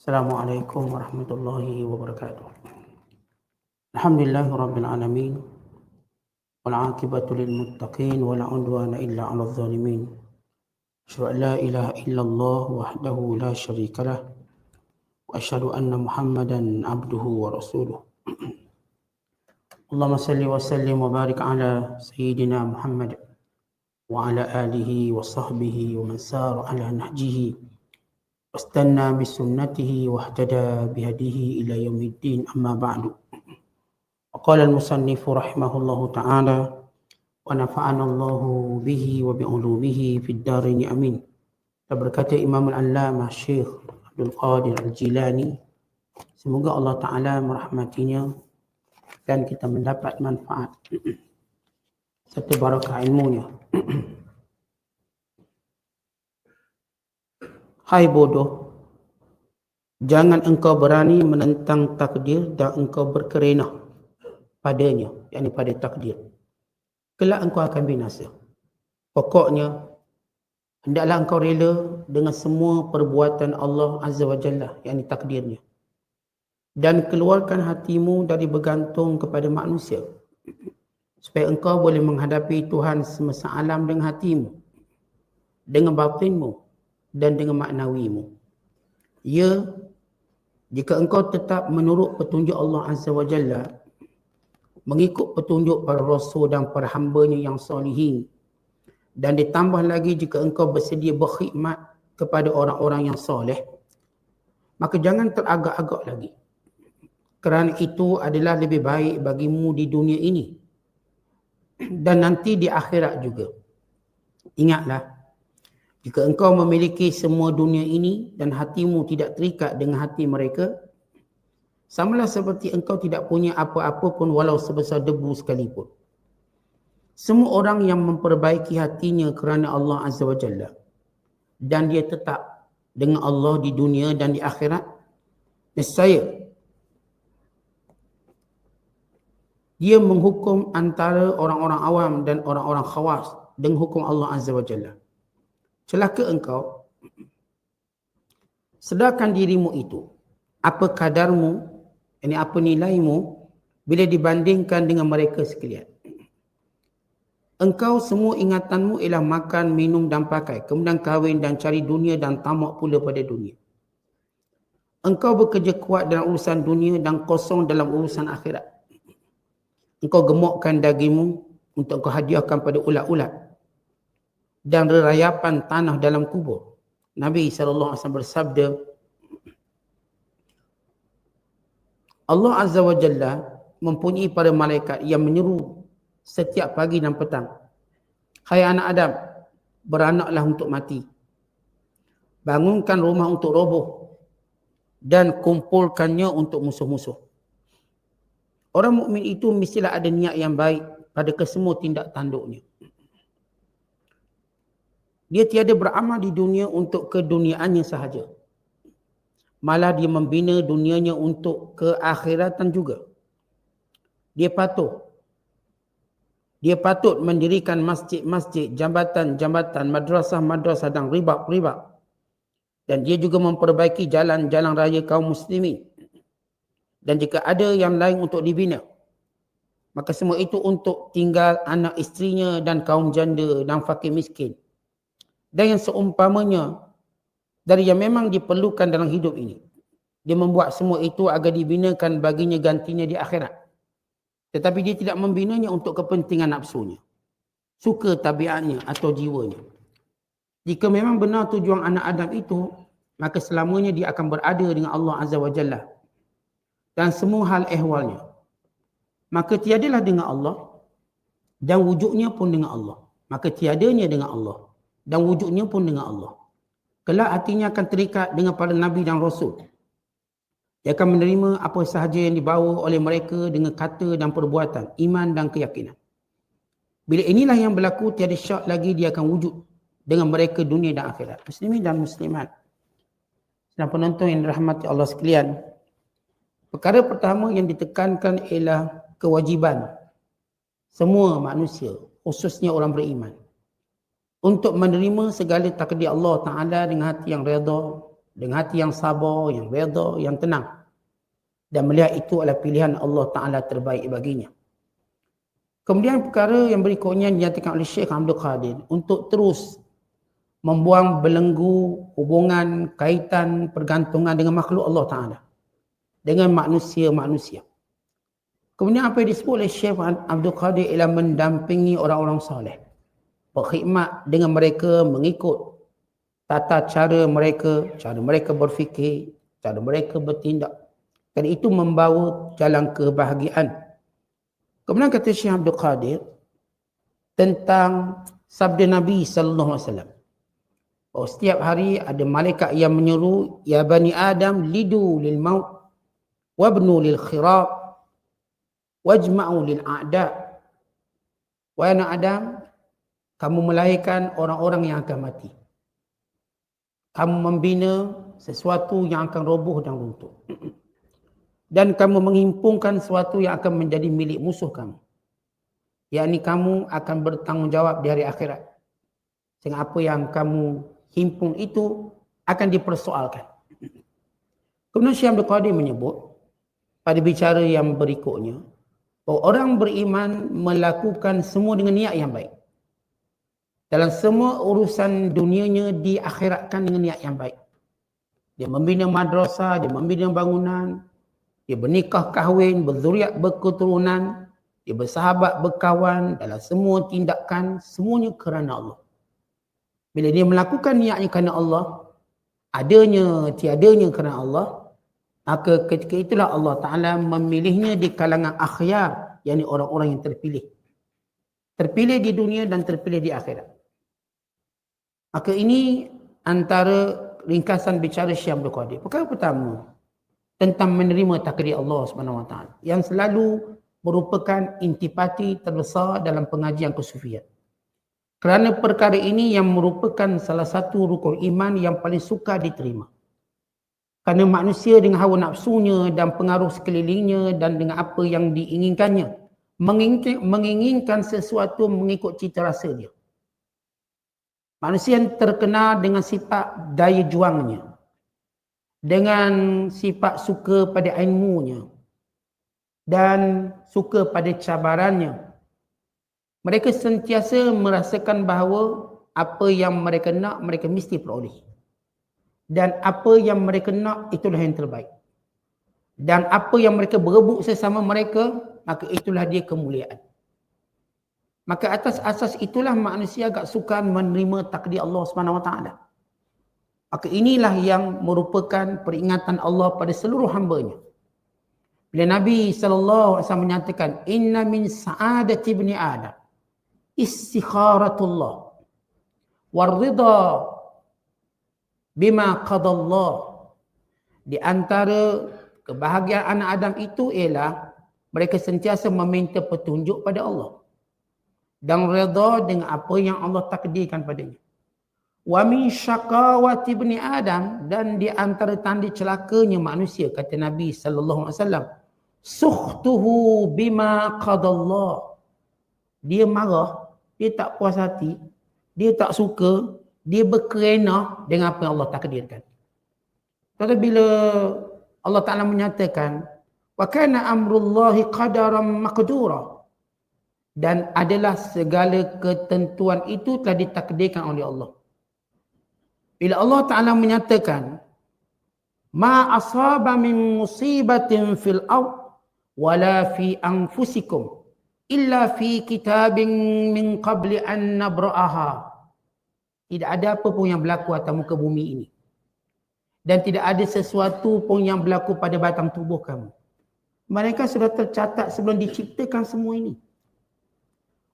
السلام عليكم ورحمة الله وبركاته. الحمد لله رب العالمين والعاقبة للمتقين ولا عدوان إلا على الظالمين. أشهد أن لا إله إلا الله وحده لا شريك له وأشهد أن محمدا عبده ورسوله. اللهم صل وسلم وبارك على سيدنا محمد وعلى آله وصحبه ومن سار على نهجه. واستنى بسنته واهتدى بهديه إلى يوم الدين أما بعد وقال المصنف رحمه الله تعالى ونفعنا الله به وبعلومه في الدارين أمين berkata Imam Al-Allamah Syekh Abdul Qadir Al-Jilani semoga Allah Ta'ala merahmatinya dan kita mendapat manfaat serta barakah ilmunya Hai bodoh, jangan engkau berani menentang takdir dan engkau berkerenah padanya, yakni pada takdir. Kelak engkau akan binasa. Pokoknya, hendaklah engkau rela dengan semua perbuatan Allah Azza wa Jalla, yakni takdirnya. Dan keluarkan hatimu dari bergantung kepada manusia. Supaya engkau boleh menghadapi Tuhan semasa alam dengan hatimu. Dengan batinmu dan dengan maknawimu. Ya, jika engkau tetap menurut petunjuk Allah Azza wa Jalla, mengikut petunjuk para rasul dan para hambanya yang salihin, dan ditambah lagi jika engkau bersedia berkhidmat kepada orang-orang yang soleh, maka jangan teragak-agak lagi. Kerana itu adalah lebih baik bagimu di dunia ini dan nanti di akhirat juga. Ingatlah, jika engkau memiliki semua dunia ini dan hatimu tidak terikat dengan hati mereka, samalah seperti engkau tidak punya apa-apa pun walau sebesar debu sekalipun. Semua orang yang memperbaiki hatinya kerana Allah Azza wa Jalla dan dia tetap dengan Allah di dunia dan di akhirat, nescaya dia menghukum antara orang-orang awam dan orang-orang khawas dengan hukum Allah Azza wa Jalla celaka engkau. Sedarkan dirimu itu apa kadarmu ini apa nilaimu bila dibandingkan dengan mereka sekalian. Engkau semua ingatanmu ialah makan minum dan pakai kemudian kahwin dan cari dunia dan tamak pula pada dunia. Engkau bekerja kuat dalam urusan dunia dan kosong dalam urusan akhirat. Engkau gemukkan dagingmu untuk kau hadiahkan pada ulat-ulat dan rerayapan tanah dalam kubur. Nabi SAW bersabda, Allah Azza wa Jalla mempunyai para malaikat yang menyeru setiap pagi dan petang. Hai anak Adam, beranaklah untuk mati. Bangunkan rumah untuk roboh dan kumpulkannya untuk musuh-musuh. Orang mukmin itu mestilah ada niat yang baik pada kesemua tindak tanduknya. Dia tiada beramal di dunia untuk keduniaannya sahaja. Malah dia membina dunianya untuk keakhiratan juga. Dia patut. Dia patut mendirikan masjid-masjid, jambatan-jambatan, madrasah-madrasah dan ribak-ribak. Dan dia juga memperbaiki jalan-jalan raya kaum muslimin. Dan jika ada yang lain untuk dibina, maka semua itu untuk tinggal anak istrinya dan kaum janda dan fakir miskin dan yang seumpamanya dari yang memang diperlukan dalam hidup ini. Dia membuat semua itu agar dibinakan baginya gantinya di akhirat. Tetapi dia tidak membinanya untuk kepentingan nafsunya. Suka tabiatnya atau jiwanya. Jika memang benar tujuan anak Adam itu, maka selamanya dia akan berada dengan Allah Azza wa Jalla. Dan semua hal ehwalnya. Maka tiadalah dengan Allah dan wujudnya pun dengan Allah. Maka tiadanya dengan Allah dan wujudnya pun dengan Allah. Kelak hatinya akan terikat dengan para nabi dan rasul. Dia akan menerima apa sahaja yang dibawa oleh mereka dengan kata dan perbuatan, iman dan keyakinan. Bila inilah yang berlaku, tiada syak lagi dia akan wujud dengan mereka dunia dan akhirat. Muslimin dan muslimat. Dan penonton yang dirahmati Allah sekalian. Perkara pertama yang ditekankan ialah kewajiban semua manusia, khususnya orang beriman untuk menerima segala takdir Allah Ta'ala dengan hati yang redha dengan hati yang sabar, yang reda, yang tenang. Dan melihat itu adalah pilihan Allah Ta'ala terbaik baginya. Kemudian perkara yang berikutnya dinyatakan oleh Syekh Abdul Qadir untuk terus membuang belenggu hubungan, kaitan, pergantungan dengan makhluk Allah Ta'ala. Dengan manusia-manusia. Kemudian apa yang disebut oleh Syekh Abdul Qadir ialah mendampingi orang-orang soleh. Berkhidmat dengan mereka mengikut tata cara mereka, cara mereka berfikir, cara mereka bertindak. Dan itu membawa jalan kebahagiaan. Kemudian kata Syekh Abdul Qadir tentang sabda Nabi sallallahu alaihi wasallam. Oh, setiap hari ada malaikat yang menyuruh ya bani Adam lidu lil maut wabnu lil khirab wajma'u lil a'da. Wahai anak Adam, kamu melahirkan orang-orang yang akan mati kamu membina sesuatu yang akan roboh dan runtuh. Dan kamu menghimpunkan sesuatu yang akan menjadi milik musuh kamu. Yang kamu akan bertanggungjawab di hari akhirat. Sehingga apa yang kamu himpun itu akan dipersoalkan. Kemudian Syekh Abdul Qadir menyebut pada bicara yang berikutnya bahawa orang beriman melakukan semua dengan niat yang baik dalam semua urusan dunianya diakhiratkan dengan niat yang baik. Dia membina madrasah, dia membina bangunan, dia bernikah kahwin, berzuriat berketurunan, dia bersahabat berkawan dalam semua tindakan, semuanya kerana Allah. Bila dia melakukan niatnya kerana Allah, adanya, tiadanya kerana Allah, maka ketika itulah Allah Ta'ala memilihnya di kalangan akhyar, yakni orang-orang yang terpilih. Terpilih di dunia dan terpilih di akhirat. Maka ini antara ringkasan bicara Syekh Abdul Qadir. Perkara pertama tentang menerima takdir Allah Subhanahu Wa Taala yang selalu merupakan intipati terbesar dalam pengajian kesufian. Kerana perkara ini yang merupakan salah satu rukun iman yang paling suka diterima. Kerana manusia dengan hawa nafsunya dan pengaruh sekelilingnya dan dengan apa yang diinginkannya menginginkan sesuatu mengikut cita rasa dia. Manusia yang terkenal dengan sifat daya juangnya. Dengan sifat suka pada ilmunya. Dan suka pada cabarannya. Mereka sentiasa merasakan bahawa apa yang mereka nak, mereka mesti peroleh. Dan apa yang mereka nak, itulah yang terbaik. Dan apa yang mereka berebut sesama mereka, maka itulah dia kemuliaan. Maka atas asas itulah manusia agak suka menerima takdir Allah Subhanahu Wa Taala. Maka inilah yang merupakan peringatan Allah pada seluruh hamba-Nya. Bila Nabi wasallam menyatakan inna min sa'adati ibni adam istikharatullah warida bima qadallah di antara kebahagiaan anak Adam itu ialah mereka sentiasa meminta petunjuk pada Allah dan redha dengan apa yang Allah takdirkan padanya. Wa min syaqawati ibni Adam dan di antara tanda celakanya manusia kata Nabi sallallahu alaihi wasallam sukhtuhu bima qadallah. Dia marah, dia tak puas hati, dia tak suka, dia berkerena dengan apa yang Allah takdirkan. Tapi bila Allah Taala menyatakan wa kana amrullahi qadaran maqdura dan adalah segala ketentuan itu telah ditakdirkan oleh Allah. Bila Allah Taala menyatakan ma asaba min musibatin fil ard wala fi anfusikum illa fi kitabin min qabli an nabra'aha. Tidak ada apa pun yang berlaku atas muka bumi ini. Dan tidak ada sesuatu pun yang berlaku pada batang tubuh kamu. Mereka sudah tercatat sebelum diciptakan semua ini.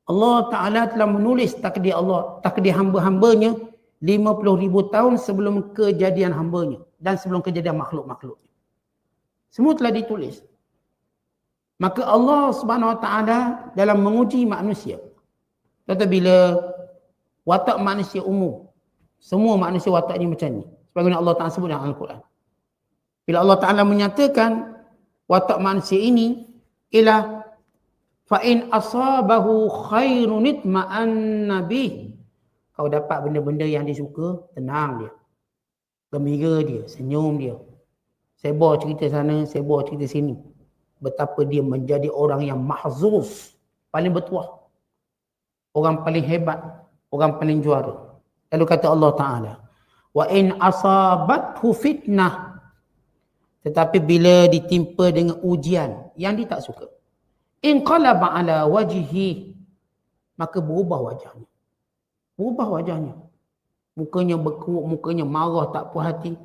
Allah Ta'ala telah menulis takdir Allah, takdir hamba-hambanya 50 ribu tahun sebelum kejadian hambanya dan sebelum kejadian makhluk-makhluk. Semua telah ditulis. Maka Allah Subhanahu Wa Ta'ala dalam menguji manusia. Kata bila watak manusia umum, semua manusia watak ini macam ni. Sebagaimana Allah Ta'ala sebut dalam Al-Quran. Bila Allah Ta'ala menyatakan watak manusia ini ialah fa in asabahu khairun itma'an nabi kau dapat benda-benda yang disuka tenang dia Gembira dia, senyum dia. Sebo cerita sana, sebo cerita sini. Betapa dia menjadi orang yang mahzuz. Paling bertuah. Orang paling hebat. Orang paling juara. Lalu kata Allah Ta'ala. Wa in asabathu fitnah. Tetapi bila ditimpa dengan ujian yang dia tak suka. In qalaba ala wajihi. Maka berubah wajahnya. Berubah wajahnya. Mukanya berkuat, mukanya marah, tak puas hati.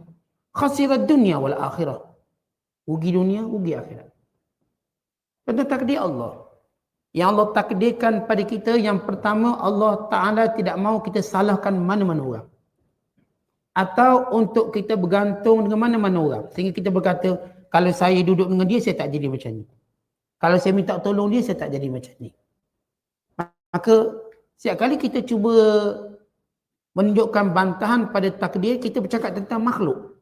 Khasirat dunia wal akhirah. Rugi dunia, rugi akhirat. Tentang takdir Allah. Yang Allah takdirkan pada kita, yang pertama Allah Ta'ala tidak mahu kita salahkan mana-mana orang. Atau untuk kita bergantung dengan mana-mana orang. Sehingga kita berkata, kalau saya duduk dengan dia, saya tak jadi macam ni. Kalau saya minta tolong dia, saya tak jadi macam ni. Maka, setiap kali kita cuba menunjukkan bantahan pada takdir, kita bercakap tentang makhluk.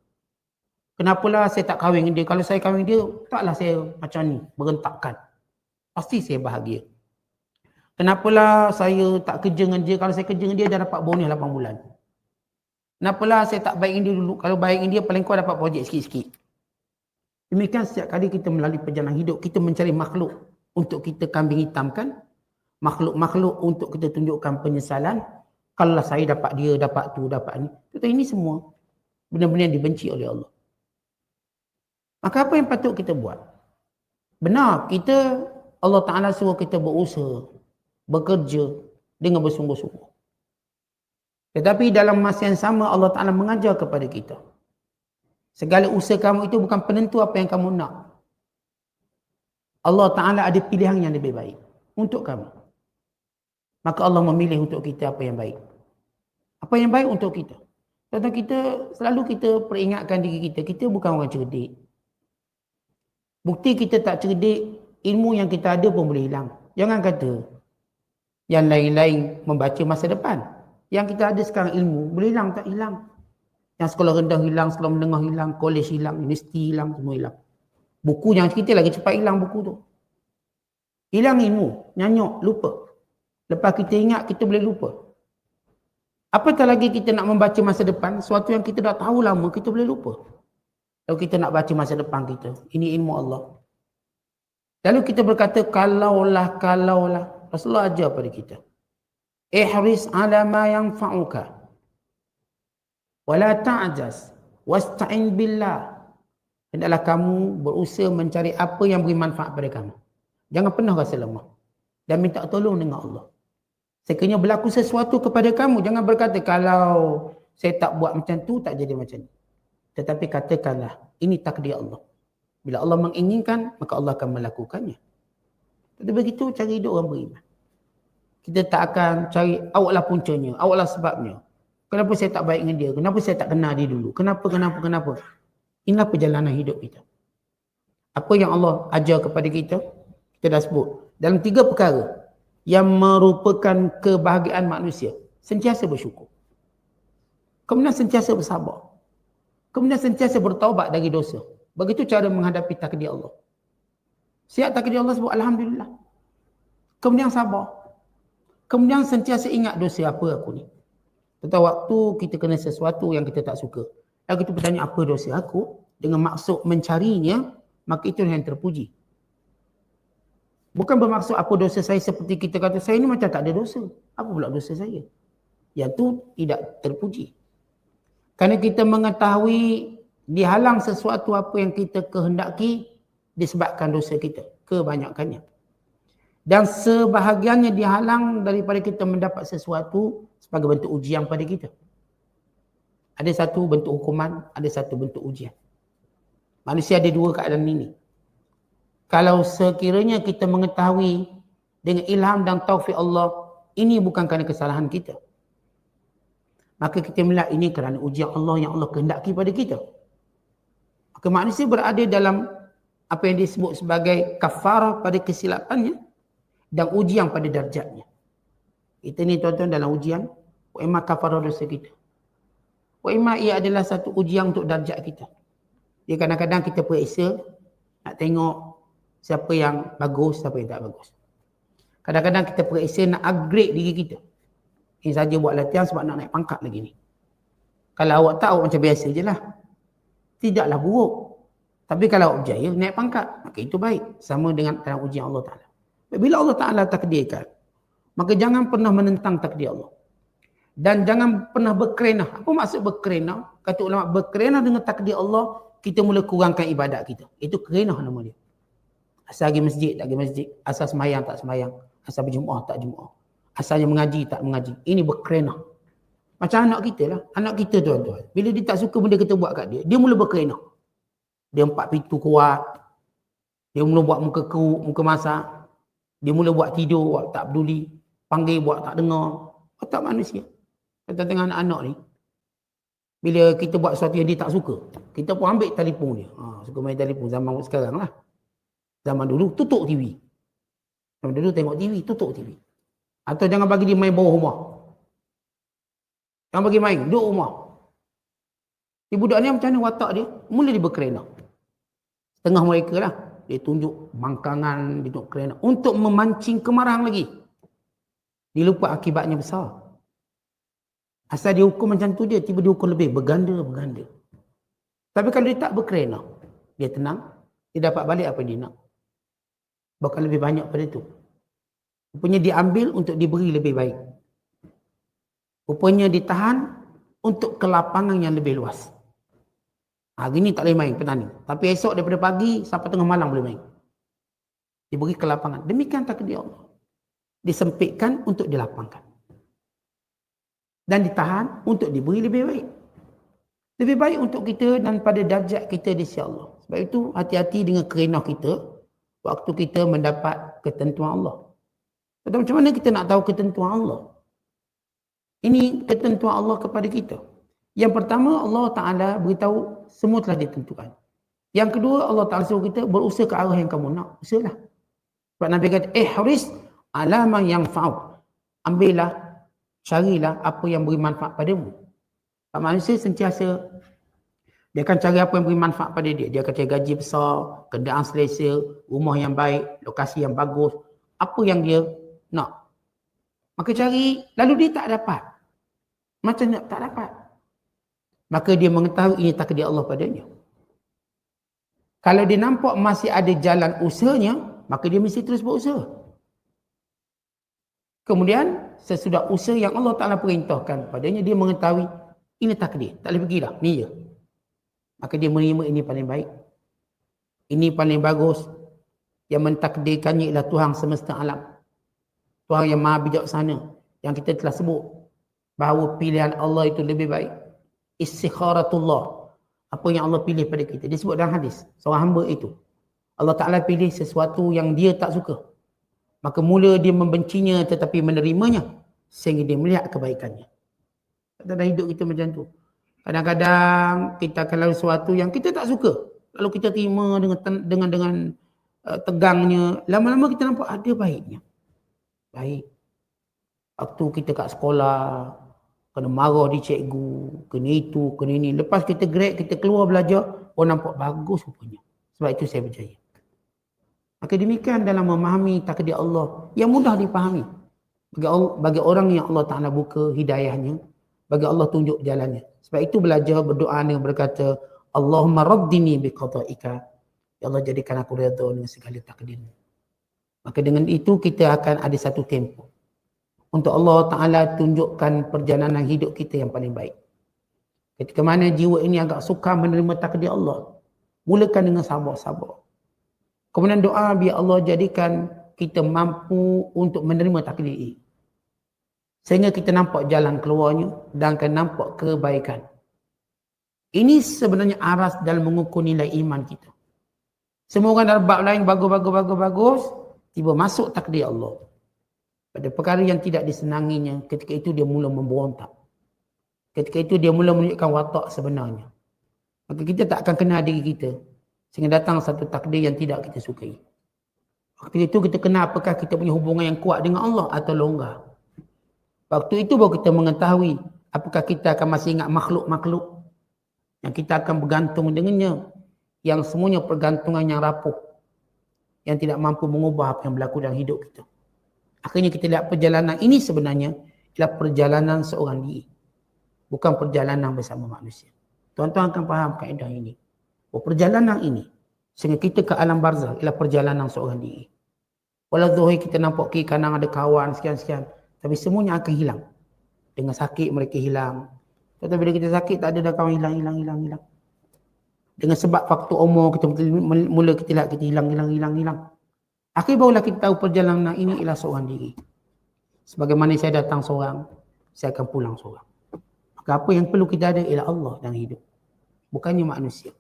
Kenapalah saya tak kahwin dengan dia? Kalau saya kahwin dia, taklah saya macam ni, berentakkan. Pasti saya bahagia. Kenapalah saya tak kerja dengan dia? Kalau saya kerja dengan dia, dah dapat bonus 8 bulan. Kenapalah saya tak baik dengan dia dulu? Kalau baik dengan dia, paling kurang dapat projek sikit-sikit. Demikian setiap kali kita melalui perjalanan hidup, kita mencari makhluk untuk kita kambing hitamkan. Makhluk-makhluk untuk kita tunjukkan penyesalan kalau saya dapat dia, dapat tu, dapat ni. Tetapi ini semua benar-benar dibenci oleh Allah. Maka apa yang patut kita buat? Benar, kita Allah Ta'ala suruh kita berusaha, bekerja dengan bersungguh-sungguh. Tetapi dalam masa yang sama Allah Ta'ala mengajar kepada kita. Segala usaha kamu itu bukan penentu apa yang kamu nak. Allah Ta'ala ada pilihan yang lebih baik untuk kamu. Maka Allah memilih untuk kita apa yang baik. Apa yang baik untuk kita. Contoh kita, selalu kita peringatkan diri kita, kita bukan orang cerdik. Bukti kita tak cerdik, ilmu yang kita ada pun boleh hilang. Jangan kata yang lain-lain membaca masa depan. Yang kita ada sekarang ilmu, boleh hilang tak hilang. Yang sekolah rendah hilang, sekolah menengah hilang, kolej hilang, universiti hilang, semua hilang. Buku yang kita lagi cepat hilang buku tu. Hilang ilmu, nyanyuk, lupa. Lepas kita ingat, kita boleh lupa. Apatah lagi kita nak membaca masa depan, sesuatu yang kita dah tahu lama, kita boleh lupa. Lalu kita nak baca masa depan kita. Ini ilmu Allah. Lalu kita berkata, kalaulah, kalaulah. Rasulullah ajar pada kita. Ihris ala ma yang fa'uka. Wala ta'jaz. Wasta'in billah. Hendaklah kamu berusaha mencari apa yang beri manfaat pada kamu. Jangan pernah rasa lemah. Dan minta tolong dengan Allah. Sekiranya berlaku sesuatu kepada kamu, jangan berkata kalau saya tak buat macam tu, tak jadi macam ni. Tetapi katakanlah, ini takdir Allah. Bila Allah menginginkan, maka Allah akan melakukannya. Tapi begitu cara hidup orang beriman. Kita tak akan cari awaklah puncanya, awaklah sebabnya. Kenapa saya tak baik dengan dia? Kenapa saya tak kenal dia dulu? Kenapa, kenapa, kenapa? Inilah perjalanan hidup kita. Apa yang Allah ajar kepada kita, kita dah sebut. Dalam tiga perkara yang merupakan kebahagiaan manusia. Sentiasa bersyukur. Kemudian sentiasa bersabar. Kemudian sentiasa bertaubat dari dosa. Begitu cara menghadapi takdir Allah. Siap takdir Allah sebut Alhamdulillah. Kemudian sabar. Kemudian sentiasa ingat dosa apa aku ni. Tentang waktu kita kena sesuatu yang kita tak suka. Lalu kita bertanya apa dosa aku. Dengan maksud mencarinya, maka itu yang terpuji. Bukan bermaksud apa dosa saya seperti kita kata saya ni macam tak ada dosa. Apa pula dosa saya? Yang tu tidak terpuji. Kerana kita mengetahui dihalang sesuatu apa yang kita kehendaki disebabkan dosa kita. Kebanyakannya. Dan sebahagiannya dihalang daripada kita mendapat sesuatu sebagai bentuk ujian pada kita. Ada satu bentuk hukuman, ada satu bentuk ujian. Manusia ada dua keadaan ini kalau sekiranya kita mengetahui dengan ilham dan taufik Allah ini bukan kerana kesalahan kita maka kita melihat ini kerana ujian Allah yang Allah kehendaki pada kita maka manusia berada dalam apa yang disebut sebagai kafarah pada kesilapannya dan ujian pada darjatnya kita ni tuan-tuan dalam ujian wa imma kafarah dosa kita wa imma ia adalah satu ujian untuk darjat kita dia kadang-kadang kita periksa nak tengok siapa yang bagus, siapa yang tak bagus. Kadang-kadang kita periksa nak upgrade diri kita. Ini saja buat latihan sebab nak naik pangkat lagi ni. Kalau awak tak, awak macam biasa je lah. Tidaklah buruk. Tapi kalau awak berjaya, naik pangkat. Maka itu baik. Sama dengan dalam ujian Allah Ta'ala. Bila Allah Ta'ala takdirkan, maka jangan pernah menentang takdir Allah. Dan jangan pernah berkerenah. Apa maksud berkerenah? Kata ulama, berkerenah dengan takdir Allah, kita mula kurangkan ibadat kita. Itu kerenah nama dia. Asal pergi masjid, tak pergi masjid. Asal semayang, tak semayang. Asal berjum'ah, tak jum'ah. Asalnya mengaji, tak mengaji. Ini berkerenah. Macam anak kita lah. Anak kita tuan-tuan. Bila dia tak suka benda kita buat kat dia, dia mula berkerenah. Dia empat pintu kuat. Dia mula buat muka keruk, muka masak. Dia mula buat tidur, buat tak peduli. Panggil buat tak dengar. Otak manusia. Tengah-tengah anak-anak ni. Bila kita buat sesuatu yang dia tak suka. Kita pun ambil telefon dia. Ha, suka main telefon zaman sekarang lah. Zaman dulu tutup TV. Zaman dulu tengok TV, tutup TV. Atau jangan bagi dia main bawah rumah. Jangan bagi main, duduk rumah. Si budak ni macam mana watak dia? Mula dia berkerena. Setengah mereka lah. Dia tunjuk mangkangan, dia tunjuk kerena. Untuk memancing kemarahan lagi. Dia lupa akibatnya besar. Asal dia hukum macam tu dia, tiba dia hukum lebih. Berganda, berganda. Tapi kalau dia tak berkerena, dia tenang, dia dapat balik apa dia nak. Bahkan lebih banyak pada itu. Rupanya diambil untuk diberi lebih baik. Rupanya ditahan untuk kelapangan yang lebih luas. Hari ni tak boleh main petani. Tapi esok daripada pagi sampai tengah malam boleh main. Diberi kelapangan. Demikian takdir Allah. Disempitkan untuk dilapangkan. Dan ditahan untuk diberi lebih baik. Lebih baik untuk kita dan pada darjat kita di sisi Allah. Sebab itu hati-hati dengan kerenah kita waktu kita mendapat ketentuan Allah. Tapi macam mana kita nak tahu ketentuan Allah? Ini ketentuan Allah kepada kita. Yang pertama Allah Ta'ala beritahu semua telah ditentukan. Yang kedua Allah Ta'ala suruh kita berusaha ke arah yang kamu nak. Usahalah. Sebab Nabi kata, eh haris alaman yang fa'u. Ambillah, carilah apa yang beri manfaat padamu. Pak manusia sentiasa dia akan cari apa yang beri manfaat pada dia. Dia akan cari gaji besar, kenderaan selesa, rumah yang baik, lokasi yang bagus. Apa yang dia nak. Maka cari, lalu dia tak dapat. Macam tak dapat. Maka dia mengetahui ini takdir Allah padanya. Kalau dia nampak masih ada jalan usahanya, maka dia mesti terus berusaha. Kemudian, sesudah usaha yang Allah Ta'ala perintahkan padanya, dia mengetahui ini takdir. Tak boleh pergi dah. Ni je. Maka dia menerima ini paling baik. Ini paling bagus. Yang mentakdirkannya ialah Tuhan semesta alam. Tuhan yang maha bijaksana. Yang kita telah sebut. Bahawa pilihan Allah itu lebih baik. Istikharatullah. Apa yang Allah pilih pada kita. Dia sebut dalam hadis. Seorang hamba itu. Allah Ta'ala pilih sesuatu yang dia tak suka. Maka mula dia membencinya tetapi menerimanya. Sehingga dia melihat kebaikannya. Dalam hidup kita macam tu. Kadang-kadang kita akan lalu sesuatu yang kita tak suka. Lalu kita terima dengan dengan dengan uh, tegangnya. Lama-lama kita nampak ada baiknya. Baik. Waktu kita kat sekolah, kena marah di cikgu, kena itu, kena ini. Lepas kita grade, kita keluar belajar, oh nampak bagus rupanya. Sebab itu saya berjaya. Maka demikian dalam memahami takdir Allah yang mudah dipahami. Bagi, bagi orang yang Allah Ta'ala buka hidayahnya, bagi Allah tunjuk jalannya. Sebab itu belajar berdoa dengan berkata, Allahumma raddini bi qada'ika. Ya Allah jadikan aku redha dengan segala takdirmu. Maka dengan itu kita akan ada satu tempoh. Untuk Allah Ta'ala tunjukkan perjalanan hidup kita yang paling baik. Ketika mana jiwa ini agak suka menerima takdir Allah. Mulakan dengan sabar-sabar. Kemudian doa biar Allah jadikan kita mampu untuk menerima takdir ini. Sehingga kita nampak jalan keluarnya dan akan nampak kebaikan. Ini sebenarnya aras dalam mengukur nilai iman kita. Semua orang dalam bab lain bagus-bagus-bagus-bagus, tiba masuk takdir Allah. Pada perkara yang tidak disenanginya, ketika itu dia mula memberontak. Ketika itu dia mula menunjukkan watak sebenarnya. Maka kita tak akan kenal diri kita. Sehingga datang satu takdir yang tidak kita sukai. Waktu itu kita kenal apakah kita punya hubungan yang kuat dengan Allah atau longgar. Waktu itu baru kita mengetahui apakah kita akan masih ingat makhluk-makhluk yang kita akan bergantung dengannya yang semuanya pergantungan yang rapuh yang tidak mampu mengubah apa yang berlaku dalam hidup kita. Akhirnya kita lihat perjalanan ini sebenarnya ialah perjalanan seorang diri. bukan perjalanan bersama manusia. Tuan-tuan akan faham kaedah ini. Oh, perjalanan ini sehingga kita ke alam barzah ialah perjalanan seorang diri. Walau zuhir kita nampak kiri kanan ada kawan sekian-sekian. Tapi semuanya akan hilang. Dengan sakit mereka hilang. Tapi bila kita sakit tak ada dah kawan hilang, hilang, hilang, hilang. Dengan sebab faktor umur kita mula kita lihat kita hilang, hilang, hilang, hilang. Akhir barulah kita tahu perjalanan ini ialah seorang diri. Sebagaimana saya datang seorang, saya akan pulang seorang. Maka apa yang perlu kita ada ialah Allah dalam hidup. Bukannya manusia.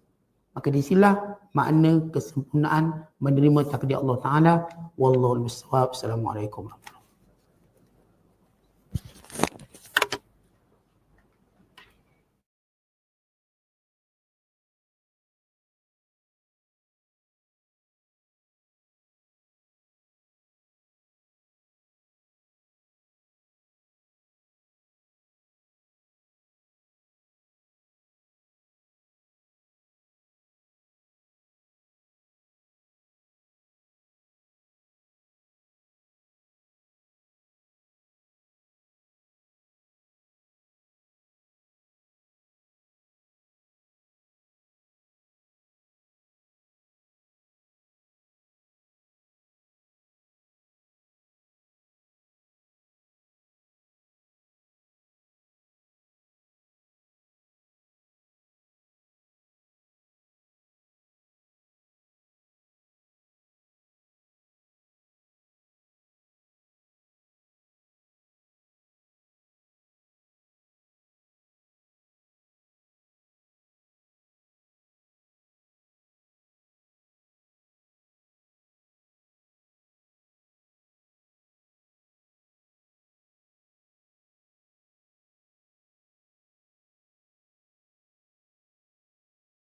Maka di sinilah makna kesempurnaan menerima takdir Allah Ta'ala. Wallahu Assalamualaikum warahmatullahi